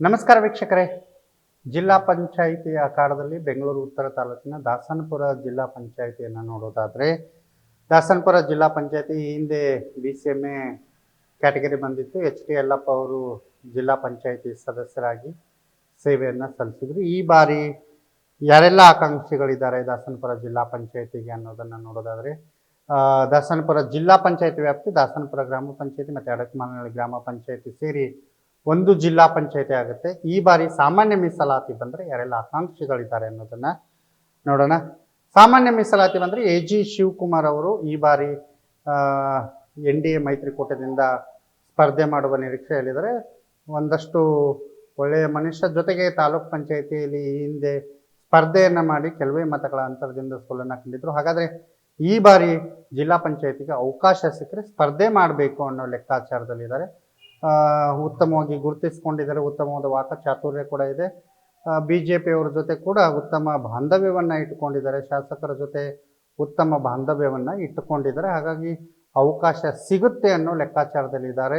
ನಮಸ್ಕಾರ ವೀಕ್ಷಕರೇ. ಜಿಲ್ಲಾ ಪಂಚಾಯಿತಿ ಆಕಾರದಲ್ಲಿ ಬೆಂಗಳೂರು ಉತ್ತರ ತಾಲೂಕಿನ ದಾಸನಪುರ ಜಿಲ್ಲಾ ಪಂಚಾಯಿತಿಯನ್ನು ನೋಡೋದಾದರೆ, ದಾಸನಪುರ ಜಿಲ್ಲಾ ಪಂಚಾಯಿತಿ ಹಿಂದೆ B C M A category ಬಂದಿತ್ತು. ಎಚ್ ಡಿ ಯಲ್ಲಪ್ಪ ಅವರು ಜಿಲ್ಲಾ ಪಂಚಾಯಿತಿ ಸದಸ್ಯರಾಗಿ ಸೇವೆಯನ್ನು ಸಲ್ಲಿಸಿದ್ರು. ಈ ಬಾರಿ ಯಾರೆಲ್ಲ ಆಕಾಂಕ್ಷಿಗಳಿದ್ದಾರೆ ದಾಸನಪುರ ಜಿಲ್ಲಾ ಪಂಚಾಯಿತಿಗೆ ಅನ್ನೋದನ್ನು ನೋಡೋದಾದರೆ ದಾಸನಪುರ ಜಿಲ್ಲಾ ಪಂಚಾಯತಿ ವ್ಯಾಪ್ತಿ, ದಾಸನಪುರ ಗ್ರಾಮ ಪಂಚಾಯತಿ ಮತ್ತು ಅಡಕಮಾನಹಳ್ಳಿ ಗ್ರಾಮ ಪಂಚಾಯತಿ ಸೇರಿ ಒಂದು ಜಿಲ್ಲಾ ಪಂಚಾಯತಿ ಆಗುತ್ತೆ. ಈ ಬಾರಿ ಸಾಮಾನ್ಯ ಮೀಸಲಾತಿ ಬಂದರೆ ಯಾರೆಲ್ಲ ಆಕಾಂಕ್ಷಿಗಳಿದ್ದಾರೆ ಅನ್ನೋದನ್ನ ನೋಡೋಣ. ಸಾಮಾನ್ಯ ಮೀಸಲಾತಿ ಬಂದರೆ ಎ ಜಿ ಶಿವಕುಮಾರ್ ಅವರು ಈ ಬಾರಿ ಎನ್ ಡಿ ಎ ಮೈತ್ರಿಕೂಟದಿಂದ ಸ್ಪರ್ಧೆ ಮಾಡುವ ನಿರೀಕ್ಷೆಯಲ್ಲಿದ್ದಾರೆ. ಒಂದಷ್ಟು ಒಳ್ಳೆಯ ಮನುಷ್ಯ ಜೊತೆಗೆ ತಾಲೂಕ್ ಪಂಚಾಯತಿಯಲ್ಲಿ ಹಿಂದೆ ಸ್ಪರ್ಧೆಯನ್ನು ಮಾಡಿ ಕೆಲವೇ ಮತಗಳ ಅಂತರದಿಂದ ಸೋಲನ್ನು ಕಂಡಿದ್ರು. ಹಾಗಾದರೆ ಈ ಬಾರಿ ಜಿಲ್ಲಾ ಪಂಚಾಯತಿಗೆ ಅವಕಾಶ ಸಿಕ್ಕರೆ ಸ್ಪರ್ಧೆ ಮಾಡಬೇಕು ಅನ್ನೋ ಲೆಕ್ಕಾಚಾರದಲ್ಲಿದ್ದಾರೆ. ಉತ್ತಮವಾಗಿ ಗುರುತಿಸಿಕೊಂಡಿದ್ದಾರೆ, ಉತ್ತಮವಾದ ವಾಕ ಚಾತುರ್ಯ ಕೂಡ ಇದೆ. ಬಿ ಜೆ ಪಿಯವರ ಜೊತೆ ಕೂಡ ಉತ್ತಮ ಬಾಂಧವ್ಯವನ್ನು ಇಟ್ಟುಕೊಂಡಿದ್ದಾರೆ. ಶಾಸಕರ ಜೊತೆ ಉತ್ತಮ ಬಾಂಧವ್ಯವನ್ನು ಇಟ್ಟುಕೊಂಡಿದ್ದಾರೆ. ಹಾಗಾಗಿ ಅವಕಾಶ ಸಿಗುತ್ತೆ ಅನ್ನೋ ಲೆಕ್ಕಾಚಾರದಲ್ಲಿದ್ದಾರೆ.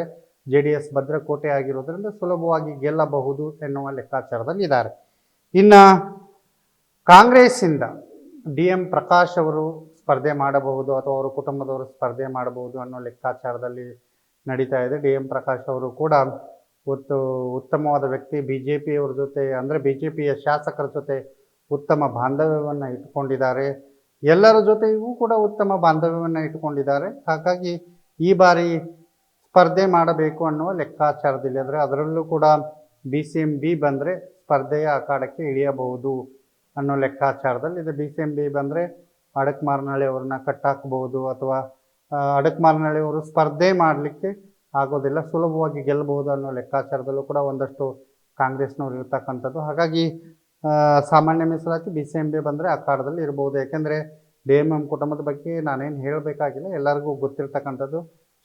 ಜೆ ಡಿ ಎಸ್ ಭದ್ರಕೋಟೆ ಆಗಿರೋದ್ರಿಂದ ಸುಲಭವಾಗಿ ಗೆಲ್ಲಬಹುದು ಎನ್ನುವ ಲೆಕ್ಕಾಚಾರದಲ್ಲಿದ್ದಾರೆ. ಇನ್ನು ಕಾಂಗ್ರೆಸ್ಸಿಂದ ಡಿ ಎಂ ಪ್ರಕಾಶ್ ಅವರು ಸ್ಪರ್ಧೆ ಮಾಡಬಹುದು ಅಥವಾ ಅವರ ಕುಟುಂಬದವರು ಸ್ಪರ್ಧೆ ಮಾಡಬಹುದು ಅನ್ನೋ ಲೆಕ್ಕಾಚಾರದಲ್ಲಿ ನಡೀತಾ ಇದೆ. ಡಿ ಎಂ ಪ್ರಕಾಶ್ ಅವರು ಕೂಡ ಉತ್ತು ಉತ್ತಮವಾದ ವ್ಯಕ್ತಿ. ಬಿ ಜೆ ಪಿಯವ್ರ ಜೊತೆ ಅಂದರೆ ಬಿ ಜೆ ಪಿಯ ಶಾಸಕರ ಜೊತೆ ಉತ್ತಮ ಬಾಂಧವ್ಯವನ್ನು ಇಟ್ಟುಕೊಂಡಿದ್ದಾರೆ. ಎಲ್ಲರ ಜೊತೆಗೂ ಕೂಡ ಉತ್ತಮ ಬಾಂಧವ್ಯವನ್ನು ಇಟ್ಟುಕೊಂಡಿದ್ದಾರೆ. ಹಾಗಾಗಿ ಈ ಬಾರಿ ಸ್ಪರ್ಧೆ ಮಾಡಬೇಕು ಅನ್ನುವ ಲೆಕ್ಕಾಚಾರದಲ್ಲಿ ಅಂದರೆ ಅದರಲ್ಲೂ ಕೂಡ ಬಿ ಸಿ ಎಂ ಬಿ ಬಂದರೆ ಸ್ಪರ್ಧೆಯ ಅಖಾಡಕ್ಕೆ ಇಳಿಯಬಹುದು ಅನ್ನೋ ಲೆಕ್ಕಾಚಾರದಲ್ಲಿ ಇದು. ಬಿ ಸಿ ಎಂ ಬಿ ಬಂದರೆ ಅಡಕ್ ಮಾರ್ನಾಳಿ ಅವ್ರನ್ನ ಕಟ್ಟಾಕಬಹುದು ಅಥವಾ ಆ, ಅಡಕ್ ಮಾರನಹಳ್ಳಿ ಅವರು ಸ್ಪರ್ಧೆ ಮಾಡಲಿಕ್ಕೆ ಆಗೋದಿಲ್ಲ. ಸುಲಭವಾಗಿ ಗೆಲ್ಲಬಹುದು ಅನ್ನೋ ಲೆಕ್ಕಾಚಾರದಲ್ಲೂ ಕೂಡ ಒಂದಷ್ಟು ಕಾಂಗ್ರೆಸ್ನವ್ರು ಇರ್ತಕ್ಕಂಥದ್ದು. ಹಾಗಾಗಿ ಸಾಮಾನ್ಯ ಮೀಸಲಾತಿ ಬಿ ಸಿ ಎಂ ಬಿ ಬಂದರೆ ಅಖಾಡದಲ್ಲಿ ಇರ್ಬೋದು. ಯಾಕೆಂದರೆ ಡಿ ಎಂ ಎಂ ಕುಟುಂಬದ ಬಗ್ಗೆ ನಾನೇನು ಹೇಳಬೇಕಾಗಿಲ್ಲ. ಎಲ್ಲರಿಗೂ ಗೊತ್ತಿರ್ತಕ್ಕಂಥದ್ದು.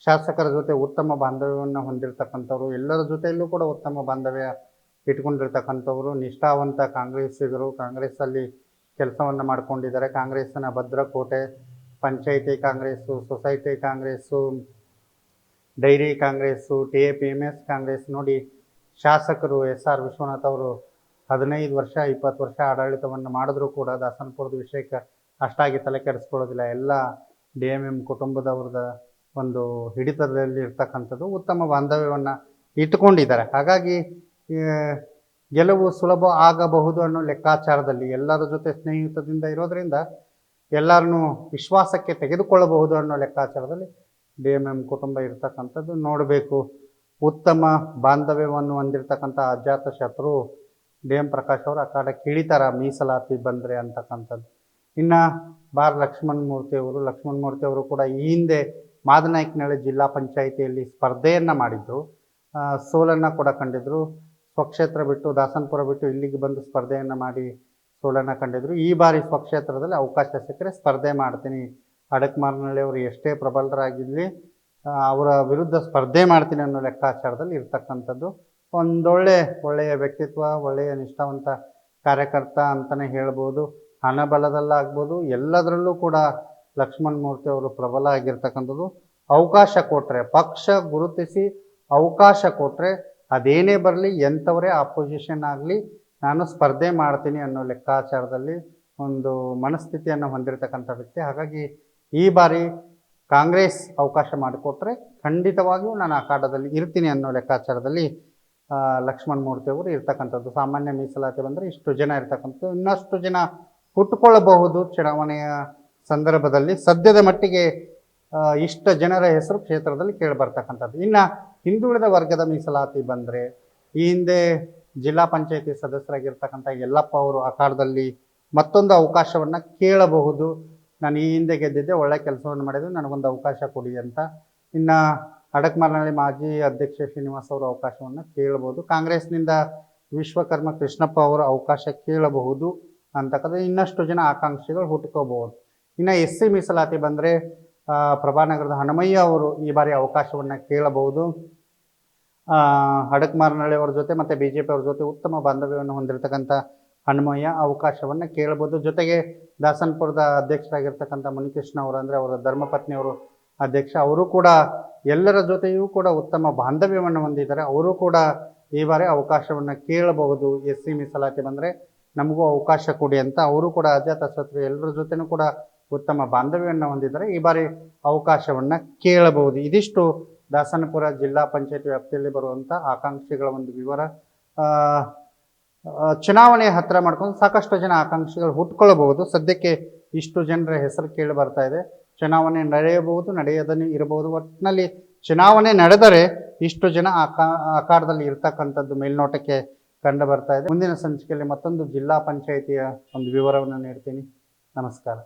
ಶಾಸಕರ ಜೊತೆ ಉತ್ತಮ ಬಾಂಧವ್ಯವನ್ನು ಹೊಂದಿರತಕ್ಕಂಥವ್ರು ಎಲ್ಲರ ಜೊತೆಯಲ್ಲೂ ಕೂಡ ಉತ್ತಮ ಬಾಂಧವ್ಯ ಇಟ್ಕೊಂಡಿರ್ತಕ್ಕಂಥವ್ರು ನಿಷ್ಠಾವಂತ ಕಾಂಗ್ರೆಸ್ಸಿಗರು ಕಾಂಗ್ರೆಸ್ಸಲ್ಲಿ ಕೆಲಸವನ್ನು ಮಾಡ್ಕೊಂಡಿದ್ದಾರೆ. ಕಾಂಗ್ರೆಸ್ಸಿನ ಭದ್ರಕೋಟೆ panchayat Congress, society Congress, dairy Congress, T A P M S Congress ನೋಡಿ ಶಾಸಕರು ಎಸ್ ಆರ್ ವಿಶ್ವನಾಥ್ ಅವರು ಹದಿನೈದು ವರ್ಷ, ಇಪ್ಪತ್ತು ವರ್ಷ ಆಡಳಿತವನ್ನು ಮಾಡಿದ್ರೂ ಕೂಡ ದಾಸನಪುರದ ವಿಷಯಕ್ಕೆ ಅಷ್ಟಾಗಿ ತಲೆ ಕೆಡಿಸ್ಕೊಳ್ಳೋದಿಲ್ಲ. ಎಲ್ಲ ಡಿ ಎಂ ಎಂ ಕುಟುಂಬದವ್ರದ ಒಂದು ಹಿಡಿತದಲ್ಲಿ ಇರ್ತಕ್ಕಂಥದ್ದು ಉತ್ತಮ ಬಾಂಧವ್ಯವನ್ನು ಇಟ್ಟುಕೊಂಡಿದ್ದಾರೆ. ಹಾಗಾಗಿ ಗೆಲುವು ಸುಲಭ ಆಗಬಹುದು ಅನ್ನೋ ಲೆಕ್ಕಾಚಾರದಲ್ಲಿ ಎಲ್ಲರ ಜೊತೆ ಸ್ನೇಹಿತದಿಂದ ಇರೋದ್ರಿಂದ ಎಲ್ಲರನ್ನೂ ವಿಶ್ವಾಸಕ್ಕೆ ತೆಗೆದುಕೊಳ್ಳಬಹುದು ಅನ್ನೋ ಲೆಕ್ಕಾಚಾರದಲ್ಲಿ ಡಿ ಎಂ ಎಂ ಕುಟುಂಬ ಇರ್ತಕ್ಕಂಥದ್ದು ನೋಡಬೇಕು. ಉತ್ತಮ ಬಾಂಧವ್ಯವನ್ನು ಹೊಂದಿರತಕ್ಕಂಥ ಅಜಾತ ಶತ್ರು ಡಿ ಎಂ ಪ್ರಕಾಶ್ ಅವರು ಆ ಕಡೆ ಕಿಳಿತಾರ ಮೀಸಲಾತಿ ಬಂದರೆ ಅಂತಕ್ಕಂಥದ್ದು. ಇನ್ನು ಬಾರ್ ಲಕ್ಷ್ಮಣ್ ಮೂರ್ತಿ ಅವರು ಲಕ್ಷ್ಮಣ್ ಮೂರ್ತಿ ಅವರು ಕೂಡ ಈ ಹಿಂದೆ ಮಾದನಾಯಕನಹಳ್ಳಿ ಜಿಲ್ಲಾ ಪಂಚಾಯಿತಿಯಲ್ಲಿ ಸ್ಪರ್ಧೆಯನ್ನು ಮಾಡಿದ್ದರು ಸೋಲನ್ನು ಕೂಡ ಕಂಡಿದ್ದರು ಸ್ವಕ್ಷೇತ್ರ ಬಿಟ್ಟು, ದಾಸನಪುರ ಬಿಟ್ಟು ಇಲ್ಲಿಗೆ ಬಂದು ಸ್ಪರ್ಧೆಯನ್ನು ಮಾಡಿ ಸೋಲನ್ನು ಕಂಡಿದ್ರು. ಈ ಬಾರಿ ಸ್ವಕ್ಷೇತ್ರದಲ್ಲಿ ಅವಕಾಶ ಸಿಕ್ಕರೆ ಸ್ಪರ್ಧೆ ಮಾಡ್ತೀನಿ. ಅಡಕ್ಮಾರ್ನಳ್ಳಿ ಅವರು ಎಷ್ಟೇ ಪ್ರಬಲರಾಗಿರಲಿ ಅವರ ವಿರುದ್ಧ ಸ್ಪರ್ಧೆ ಮಾಡ್ತೀನಿ ಅನ್ನೋ ಲೆಕ್ಕಾಚಾರದಲ್ಲಿ ಇರ್ತಕ್ಕಂಥದ್ದು ಒಂದೊಳ್ಳೆ ಒಳ್ಳೆಯ ವ್ಯಕ್ತಿತ್ವ, ಒಳ್ಳೆಯ ನಿಷ್ಠಾವಂತ ಕಾರ್ಯಕರ್ತ ಅಂತಲೇ ಹೇಳ್ಬೋದು. ಹಣಬಲದಲ್ಲಾಗ್ಬೋದು ಎಲ್ಲದರಲ್ಲೂ ಕೂಡ ಲಕ್ಷ್ಮಣ್ ಮೂರ್ತಿ ಅವರು ಪ್ರಬಲ ಆಗಿರ್ತಕ್ಕಂಥದ್ದು. ಅವಕಾಶ ಕೊಟ್ಟರೆ ಪಕ್ಷ ಗುರುತಿಸಿ ಅವಕಾಶ ಕೊಟ್ಟರೆ ಅದೇನೇ ಬರಲಿ, ಎಂಥವರೇ ಆಪೋಸಿಷನ್ ಆಗಲಿ ನಾನು ಸ್ಪರ್ಧೆ ಮಾಡ್ತೀನಿ ಅನ್ನೋ ಲೆಕ್ಕಾಚಾರದಲ್ಲಿ ಒಂದು ಮನಸ್ಥಿತಿಯನ್ನು ಹೊಂದಿರತಕ್ಕಂಥ ವ್ಯಕ್ತಿ. ಹಾಗಾಗಿ ಈ ಬಾರಿ ಕಾಂಗ್ರೆಸ್ ಅವಕಾಶ ಮಾಡಿಕೊಟ್ರೆ ಖಂಡಿತವಾಗಿಯೂ ನಾನು ಅಖಾಡದಲ್ಲಿ ಇರ್ತೀನಿ ಅನ್ನೋ ಲೆಕ್ಕಾಚಾರದಲ್ಲಿ ಆ, ಲಕ್ಷ್ಮಣ್ ಮೂರ್ತಿ ಅವರು ಇರ್ತಕ್ಕಂಥದ್ದು. ಸಾಮಾನ್ಯ ಮೀಸಲಾತಿ ಬಂದರೆ ಇಷ್ಟು ಜನ ಇರ್ತಕ್ಕಂಥದ್ದು. ಇನ್ನಷ್ಟು ಜನ ಹುಟ್ಟುಕೊಳ್ಳಬಹುದು ಚುನಾವಣೆಯ ಸಂದರ್ಭದಲ್ಲಿ. ಸದ್ಯದ ಮಟ್ಟಿಗೆ ಇಷ್ಟ ಜನರ ಹೆಸರು ಕ್ಷೇತ್ರದಲ್ಲಿ ಕೇಳಿ ಬರ್ತಕ್ಕಂಥದ್ದು. ಇನ್ನು ಹಿಂದುಳಿದ ವರ್ಗದ ಮೀಸಲಾತಿ ಬಂದರೆ ಈ ಹಿಂದೆ ಜಿಲ್ಲಾ ಪಂಚಾಯತಿ ಸದಸ್ಯರಾಗಿರ್ತಕ್ಕಂಥ ಯಲ್ಲಪ್ಪ ಅವರು ಅಖಾಡದಲ್ಲಿ ಮತ್ತೊಂದು ಅವಕಾಶವನ್ನು ಕೇಳಬಹುದು. ನಾನು ಈ ಹಿಂದೆ ಗೆದ್ದಿದ್ದೆ, ಒಳ್ಳೆ ಕೆಲಸವನ್ನು ಮಾಡಿದ್ರೆ ನನಗೊಂದು ಅವಕಾಶ ಕೊಡಿ ಅಂತ. ಇನ್ನು ಅಡಕ್ಮಾಲ್ನಲ್ಲಿ ಮಾಜಿ ಅಧ್ಯಕ್ಷ ಶ್ರೀನಿವಾಸ್ ಅವರು ಅವಕಾಶವನ್ನು ಕೇಳಬಹುದು. ಕಾಂಗ್ರೆಸ್ನಿಂದ ವಿಶ್ವಕರ್ಮ ಕೃಷ್ಣಪ್ಪ ಅವರು ಅವಕಾಶ ಕೇಳಬಹುದು ಅಂತಕ್ಕಂಥ ಇನ್ನಷ್ಟು ಜನ ಆಕಾಂಕ್ಷಿಗಳು ಹುಟ್ಕೋಬಹುದು. ಇನ್ನು ಎಸ್ ಸಿ ಮೀಸಲಾತಿ ಬಂದರೆ ಪ್ರಭಾನಗರದ ಹನುಮಯ್ಯ ಅವರು ಈ ಬಾರಿ ಅವಕಾಶವನ್ನು ಕೇಳಬಹುದು. ಹಡಕ್ಮಾರನಹಳ್ಳಿ ಅವ್ರ ಜೊತೆ ಮತ್ತು ಬಿ ಜೆ ಪಿ ಅವ್ರ ಜೊತೆ ಉತ್ತಮ ಬಾಂಧವ್ಯವನ್ನು ಹೊಂದಿರತಕ್ಕಂಥ ಹನುಮಯ್ಯ ಅವಕಾಶವನ್ನು ಕೇಳಬಹುದು ಜೊತೆಗೆ ದಾಸನ್ಪುರದ ಅಧ್ಯಕ್ಷರಾಗಿರ್ತಕ್ಕಂಥ ಮುನಿಕೃಷ್ಣ ಅವರು ಅಂದರೆ ಅವರ ಧರ್ಮಪತ್ನಿಯವರು ಅಧ್ಯಕ್ಷ, ಅವರು ಕೂಡ ಎಲ್ಲರ ಜೊತೆಯೂ ಕೂಡ ಉತ್ತಮ ಬಾಂಧವ್ಯವನ್ನು ಹೊಂದಿದ್ದಾರೆ. ಅವರು ಕೂಡ ಈ ಬಾರಿ ಅವಕಾಶವನ್ನು ಕೇಳಬಹುದು. ಎಸ್ ಸಿ ಮೀಸಲಾತಿ ಬಂದರೆ ನಮಗೂ ಅವಕಾಶ ಕೊಡಿ ಅಂತ ಅವರು ಕೂಡ ಅಜಾತ ಅಜಾತಶತ್ರು ಎಲ್ಲರ ಜೊತೆನೂ ಕೂಡ ಉತ್ತಮ ಬಾಂಧವ್ಯವನ್ನು ಹೊಂದಿದ್ದಾರೆ. ಈ ಬಾರಿ ಅವಕಾಶವನ್ನು ಕೇಳಬಹುದು. ಇದಿಷ್ಟು ದಾಸನಪುರ ಜಿಲ್ಲಾ ಪಂಚಾಯತ್ ವ್ಯಾಪ್ತಿಯಲ್ಲಿ ಬರುವಂಥ ಆಕಾಂಕ್ಷಿಗಳ ಒಂದು ವಿವರ. ಚುನಾವಣೆ ಹತ್ತಿರ ಮಾಡ್ಕೊಂಡು ಸಾಕಷ್ಟು ಜನ ಆಕಾಂಕ್ಷಿಗಳು ಹುಟ್ಕೊಳ್ಬಹುದು. ಸದ್ಯಕ್ಕೆ ಇಷ್ಟು ಜನರ ಹೆಸರು ಕೇಳಿ ಬರ್ತಾ ಇದೆ. ಚುನಾವಣೆ ನಡೆಯಬಹುದು, ನಡೆಯದನ್ನೇ ಇರಬಹುದು. ಒಟ್ಟಿನಲ್ಲಿ ಚುನಾವಣೆ ನಡೆದರೆ ಇಷ್ಟು ಜನ ಆಕಾ, ಆಕಾರದಲ್ಲಿ ಇರ್ತಕ್ಕಂಥದ್ದು ಮೇಲ್ನೋಟಕ್ಕೆ ಕಂಡು ಬರ್ತಾ ಇದೆ. ಮುಂದಿನ ಸಂಚಿಕೆಯಲ್ಲಿ ಮತ್ತೊಂದು ಜಿಲ್ಲಾ ಪಂಚಾಯಿತಿಯ ಒಂದು ವಿವರವನ್ನು ನೀಡ್ತೀನಿ. ನಮಸ್ಕಾರ.